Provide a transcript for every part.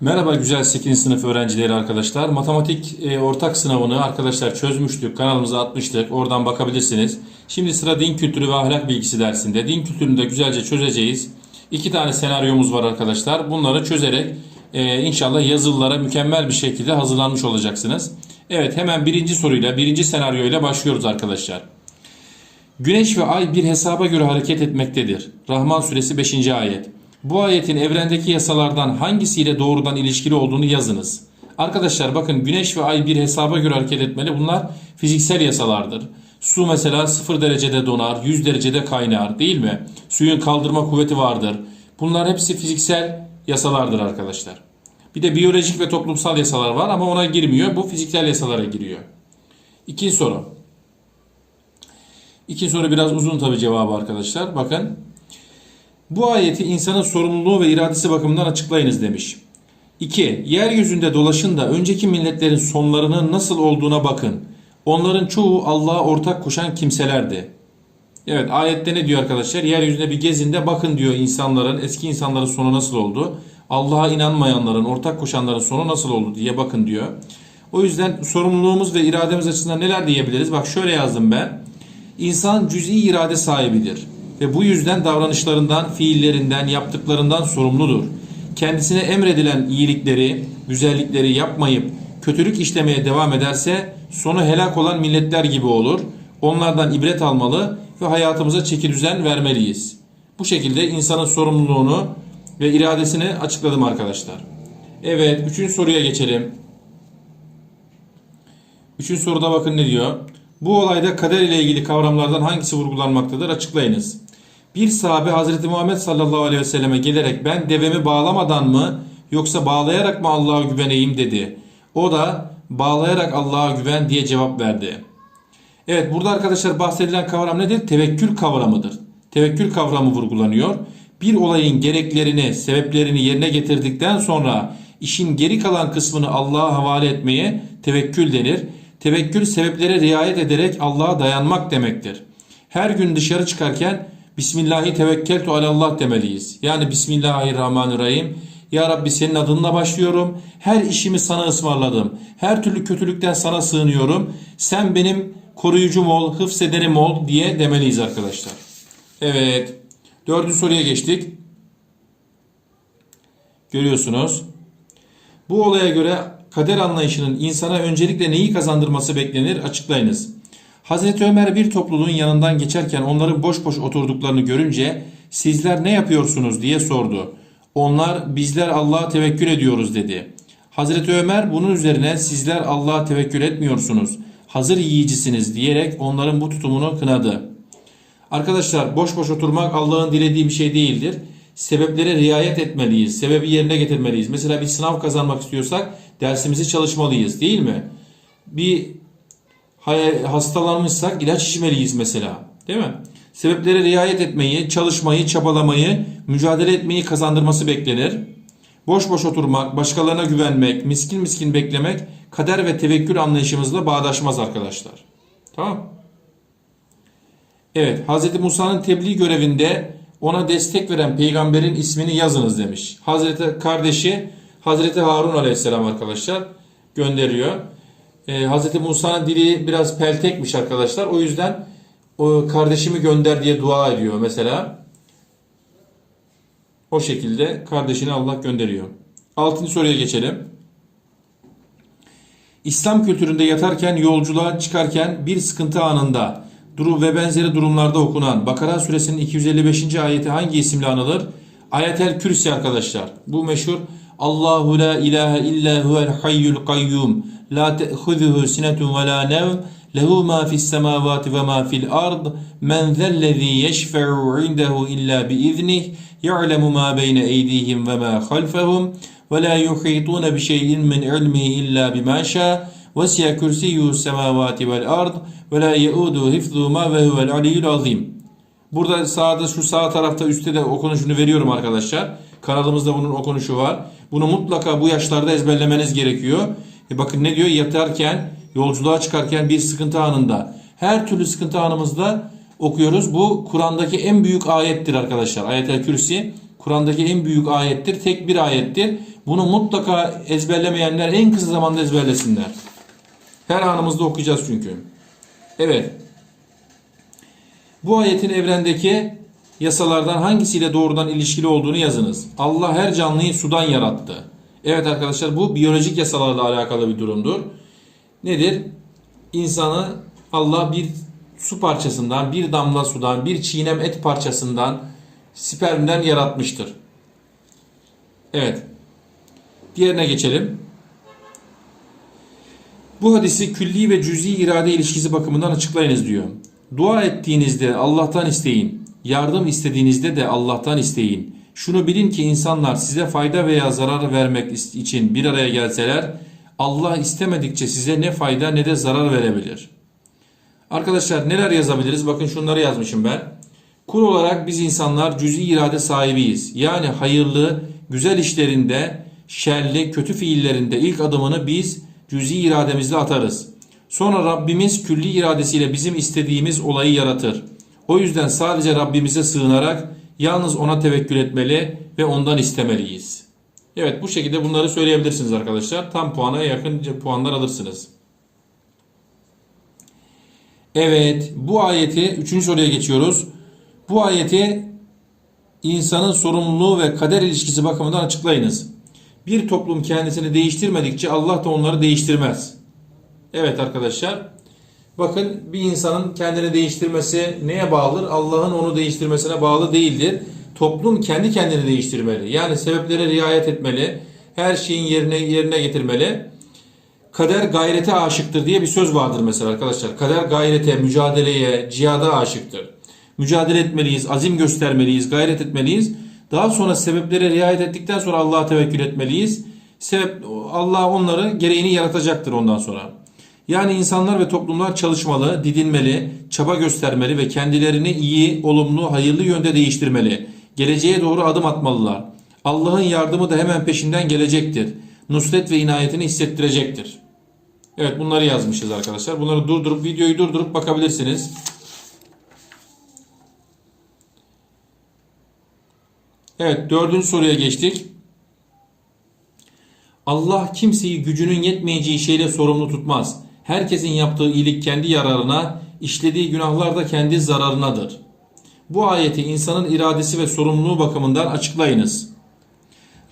Merhaba güzel 8. sınıf öğrencileri arkadaşlar. Matematik e, ortak sınavını arkadaşlar çözmüştük. Kanalımıza atmıştık. Oradan bakabilirsiniz. Şimdi sıra din kültürü ve ahlak bilgisi dersinde. Din kültürünü de güzelce çözeceğiz. İki tane senaryomuz var arkadaşlar. Bunları çözerek e, inşallah yazılılara mükemmel bir şekilde hazırlanmış olacaksınız. Evet hemen birinci soruyla, birinci senaryoyla başlıyoruz arkadaşlar. Güneş ve ay bir hesaba göre hareket etmektedir. Rahman suresi 5. ayet. Bu ayetin evrendeki yasalardan hangisiyle doğrudan ilişkili olduğunu yazınız. Arkadaşlar bakın güneş ve ay bir hesaba göre hareket etmeli. Bunlar fiziksel yasalardır. Su mesela 0 derecede donar, 100 derecede kaynar değil mi? Suyun kaldırma kuvveti vardır. Bunlar hepsi fiziksel yasalardır arkadaşlar. Bir de biyolojik ve toplumsal yasalar var ama ona girmiyor. Bu fiziksel yasalara giriyor. İkinci soru. İkinci soru biraz uzun tabi cevabı arkadaşlar. Bakın. Bu ayeti insanın sorumluluğu ve iradesi bakımından açıklayınız demiş. 2. Yeryüzünde dolaşın da önceki milletlerin sonlarının nasıl olduğuna bakın. Onların çoğu Allah'a ortak koşan kimselerdi. Evet ayette ne diyor arkadaşlar? Yeryüzünde bir gezinde bakın diyor insanların, eski insanların sonu nasıl oldu. Allah'a inanmayanların, ortak koşanların sonu nasıl oldu diye bakın diyor. O yüzden sorumluluğumuz ve irademiz açısından neler diyebiliriz? Bak şöyle yazdım ben. İnsan cüz'i irade sahibidir ve bu yüzden davranışlarından, fiillerinden, yaptıklarından sorumludur. Kendisine emredilen iyilikleri, güzellikleri yapmayıp kötülük işlemeye devam ederse sonu helak olan milletler gibi olur. Onlardan ibret almalı ve hayatımıza çeki düzen vermeliyiz. Bu şekilde insanın sorumluluğunu ve iradesini açıkladım arkadaşlar. Evet, üçüncü soruya geçelim. Üçüncü soruda bakın ne diyor? Bu olayda kader ile ilgili kavramlardan hangisi vurgulanmaktadır? Açıklayınız. Bir sahabe Hazreti Muhammed sallallahu aleyhi ve selleme gelerek ben devemi bağlamadan mı yoksa bağlayarak mı Allah'a güveneyim dedi. O da bağlayarak Allah'a güven diye cevap verdi. Evet burada arkadaşlar bahsedilen kavram nedir? Tevekkül kavramıdır. Tevekkül kavramı vurgulanıyor. Bir olayın gereklerini, sebeplerini yerine getirdikten sonra işin geri kalan kısmını Allah'a havale etmeye tevekkül denir. Tevekkül sebeplere riayet ederek Allah'a dayanmak demektir. Her gün dışarı çıkarken Bismillahi tevekkeltu alallah demeliyiz. Yani Bismillahirrahmanirrahim. Ya Rabbi senin adınla başlıyorum. Her işimi sana ısmarladım. Her türlü kötülükten sana sığınıyorum. Sen benim koruyucum ol, hıfzederim ol diye demeliyiz arkadaşlar. Evet. Dördüncü soruya geçtik. Görüyorsunuz. Bu olaya göre kader anlayışının insana öncelikle neyi kazandırması beklenir açıklayınız. Hazreti Ömer bir topluluğun yanından geçerken onların boş boş oturduklarını görünce sizler ne yapıyorsunuz diye sordu. Onlar bizler Allah'a tevekkül ediyoruz dedi. Hazreti Ömer bunun üzerine sizler Allah'a tevekkül etmiyorsunuz. Hazır yiyicisiniz diyerek onların bu tutumunu kınadı. Arkadaşlar boş boş oturmak Allah'ın dilediği bir şey değildir. Sebeplere riayet etmeliyiz. Sebebi yerine getirmeliyiz. Mesela bir sınav kazanmak istiyorsak dersimizi çalışmalıyız değil mi? Bir hastalanmışsak ilaç içmeliyiz mesela. Değil mi? Sebeplere riayet etmeyi, çalışmayı, çabalamayı, mücadele etmeyi kazandırması beklenir. Boş boş oturmak, başkalarına güvenmek, miskin miskin beklemek kader ve tevekkül anlayışımızla bağdaşmaz arkadaşlar. Tamam Evet, Hz. Musa'nın tebliğ görevinde ona destek veren peygamberin ismini yazınız demiş. Hazreti kardeşi Hazreti Harun aleyhisselam arkadaşlar gönderiyor. Ee, Hz. Musa'nın dili biraz peltekmiş arkadaşlar. O yüzden o kardeşimi gönder diye dua ediyor mesela. O şekilde kardeşini Allah gönderiyor. Altıncı soruya geçelim. İslam kültüründe yatarken, yolculuğa çıkarken bir sıkıntı anında durum ve benzeri durumlarda okunan Bakara suresinin 255. ayeti hangi isimle anılır? Ayetel Kürsi arkadaşlar. Bu meşhur Allahu la ilahe illa huvel hayyul kayyum la te'huzuhu sinetun ve la nevm lehu ma fis semavati ve ma fil ard men zellezî yeşfe'u indehu illa bi iznih ya'lemu ma beyne eydihim ve ma halfehum ve la yuhitun bi şeyin min ilmihi illa bima şa vesiye kürsiyyu semavati vel ard ve la yeudu hifzuma ve huvel aliyyul azim. Burada sağda şu sağ tarafta üstte de okunuşunu veriyorum arkadaşlar. Kanalımızda bunun okunuşu var. Bunu mutlaka bu yaşlarda ezberlemeniz gerekiyor. E bakın ne diyor? Yatarken, yolculuğa çıkarken bir sıkıntı anında. Her türlü sıkıntı anımızda okuyoruz. Bu Kur'an'daki en büyük ayettir arkadaşlar. Ayet-el Kürsi. Kur'an'daki en büyük ayettir. Tek bir ayettir. Bunu mutlaka ezberlemeyenler en kısa zamanda ezberlesinler. Her anımızda okuyacağız çünkü. Evet. Bu ayetin evrendeki yasalardan hangisiyle doğrudan ilişkili olduğunu yazınız. Allah her canlıyı sudan yarattı. Evet arkadaşlar bu biyolojik yasalarla alakalı bir durumdur. Nedir? İnsanı Allah bir su parçasından, bir damla sudan, bir çiğnem et parçasından, spermden yaratmıştır. Evet. Diğerine geçelim. Bu hadisi külli ve cüzi irade ilişkisi bakımından açıklayınız diyor. Dua ettiğinizde Allah'tan isteyin. Yardım istediğinizde de Allah'tan isteyin. Şunu bilin ki insanlar size fayda veya zarar vermek için bir araya gelseler Allah istemedikçe size ne fayda ne de zarar verebilir. Arkadaşlar neler yazabiliriz? Bakın şunları yazmışım ben. Kul olarak biz insanlar cüzi irade sahibiyiz. Yani hayırlı, güzel işlerinde, şerli, kötü fiillerinde ilk adımını biz cüzi irademizle atarız. Sonra Rabbimiz külli iradesiyle bizim istediğimiz olayı yaratır. O yüzden sadece Rabbimize sığınarak yalnız ona tevekkül etmeli ve ondan istemeliyiz. Evet bu şekilde bunları söyleyebilirsiniz arkadaşlar. Tam puana yakın puanlar alırsınız. Evet bu ayeti 3. soruya geçiyoruz. Bu ayeti insanın sorumluluğu ve kader ilişkisi bakımından açıklayınız. Bir toplum kendisini değiştirmedikçe Allah da onları değiştirmez. Evet arkadaşlar. Bakın bir insanın kendini değiştirmesi neye bağlıdır? Allah'ın onu değiştirmesine bağlı değildir. Toplum kendi kendini değiştirmeli. Yani sebeplere riayet etmeli. Her şeyin yerine yerine getirmeli. Kader gayrete aşıktır diye bir söz vardır mesela arkadaşlar. Kader gayrete, mücadeleye, cihada aşıktır. Mücadele etmeliyiz, azim göstermeliyiz, gayret etmeliyiz. Daha sonra sebeplere riayet ettikten sonra Allah'a tevekkül etmeliyiz. Sebep Allah onları gereğini yaratacaktır ondan sonra. Yani insanlar ve toplumlar çalışmalı, didinmeli, çaba göstermeli ve kendilerini iyi, olumlu, hayırlı yönde değiştirmeli. Geleceğe doğru adım atmalılar. Allah'ın yardımı da hemen peşinden gelecektir. Nusret ve inayetini hissettirecektir. Evet bunları yazmışız arkadaşlar. Bunları durdurup videoyu durdurup bakabilirsiniz. Evet dördüncü soruya geçtik. Allah kimseyi gücünün yetmeyeceği şeyle sorumlu tutmaz. Herkesin yaptığı iyilik kendi yararına, işlediği günahlar da kendi zararınadır. Bu ayeti insanın iradesi ve sorumluluğu bakımından açıklayınız.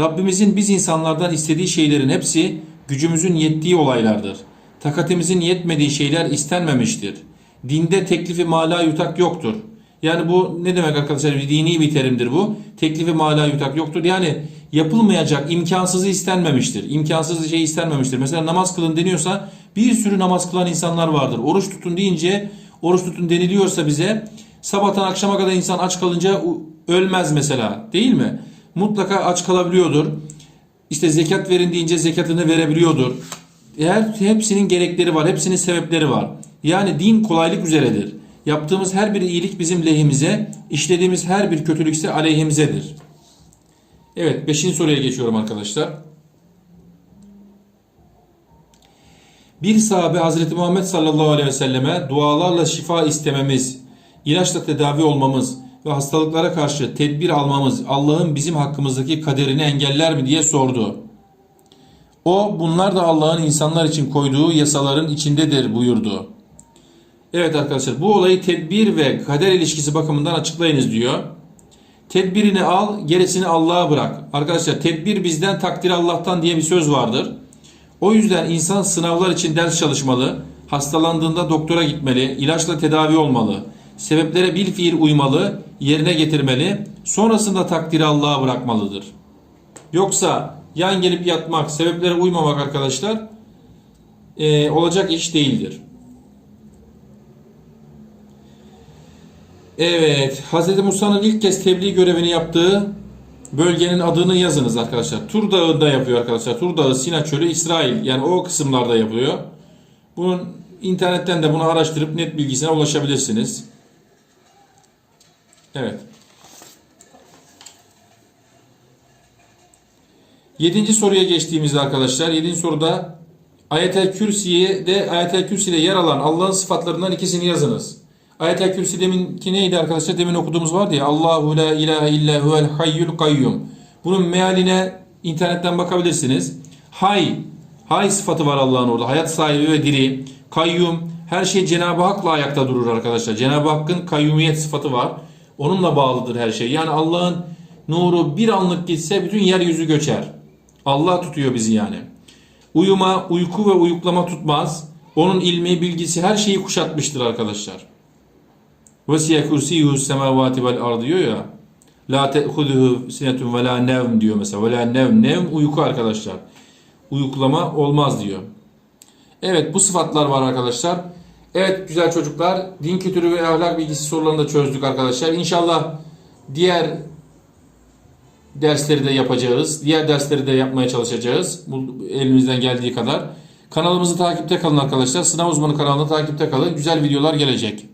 Rabbimizin biz insanlardan istediği şeylerin hepsi gücümüzün yettiği olaylardır. Takatimizin yetmediği şeyler istenmemiştir. Dinde teklifi mala yutak yoktur. Yani bu ne demek arkadaşlar? Bir dini bir terimdir bu. Teklifi mala yutak yoktur. Yani yapılmayacak, imkansızı istenmemiştir. İmkansız şey istenmemiştir. Mesela namaz kılın deniyorsa bir sürü namaz kılan insanlar vardır. Oruç tutun deyince oruç tutun deniliyorsa bize sabahtan akşama kadar insan aç kalınca ölmez mesela değil mi? Mutlaka aç kalabiliyordur. İşte zekat verin deyince zekatını verebiliyordur. Her, hepsinin gerekleri var, hepsinin sebepleri var. Yani din kolaylık üzeredir. Yaptığımız her bir iyilik bizim lehimize, işlediğimiz her bir kötülük ise aleyhimizedir. Evet 5. soruya geçiyorum arkadaşlar. Bir sahabe Hazreti Muhammed sallallahu aleyhi ve selleme dualarla şifa istememiz, ilaçla tedavi olmamız ve hastalıklara karşı tedbir almamız Allah'ın bizim hakkımızdaki kaderini engeller mi diye sordu. O bunlar da Allah'ın insanlar için koyduğu yasaların içindedir buyurdu. Evet arkadaşlar bu olayı tedbir ve kader ilişkisi bakımından açıklayınız diyor. Tedbirini al, gerisini Allah'a bırak. Arkadaşlar tedbir bizden, takdir Allah'tan diye bir söz vardır. O yüzden insan sınavlar için ders çalışmalı, hastalandığında doktora gitmeli, ilaçla tedavi olmalı, sebeplere bil fiil uymalı, yerine getirmeli, sonrasında takdiri Allah'a bırakmalıdır. Yoksa yan gelip yatmak, sebeplere uymamak arkadaşlar e, olacak iş değildir. Evet, Hz. Musa'nın ilk kez tebliğ görevini yaptığı bölgenin adını yazınız arkadaşlar. Tur Dağı'nda yapıyor arkadaşlar. Tur Dağı, Sina Çölü, İsrail. Yani o kısımlarda yapılıyor. Bunun internetten de bunu araştırıp net bilgisine ulaşabilirsiniz. Evet. Yedinci soruya geçtiğimizde arkadaşlar. Yedinci soruda Ayetel Kürsi'ye de Ayetel Kürsi'de yer alan Allah'ın sıfatlarından ikisini yazınız. Ayet-el Kürsi deminki neydi arkadaşlar? Demin okuduğumuz vardı ya. Allahu la ilahe illa huvel hayyul kayyum. Bunun mealine internetten bakabilirsiniz. Hay, hay sıfatı var Allah'ın orada. Hayat sahibi ve diri. Kayyum, her şey Cenab-ı Hak'la ayakta durur arkadaşlar. Cenab-ı Hakk'ın kayyumiyet sıfatı var. Onunla bağlıdır her şey. Yani Allah'ın nuru bir anlık gitse bütün yeryüzü göçer. Allah tutuyor bizi yani. Uyuma, uyku ve uyuklama tutmaz. Onun ilmi, bilgisi her şeyi kuşatmıştır arkadaşlar. Vesiye kursiyuhu semavati vel ardı diyor ya. La te'huduhu sinetun ve la nevm diyor mesela. Ve la nevm. Nevm uyku arkadaşlar. Uyuklama olmaz diyor. Evet bu sıfatlar var arkadaşlar. Evet güzel çocuklar. Din kültürü ve ahlak bilgisi sorularını da çözdük arkadaşlar. İnşallah diğer dersleri de yapacağız. Diğer dersleri de yapmaya çalışacağız. Bu elimizden geldiği kadar. Kanalımızı takipte kalın arkadaşlar. Sınav uzmanı kanalını takipte kalın. Güzel videolar gelecek.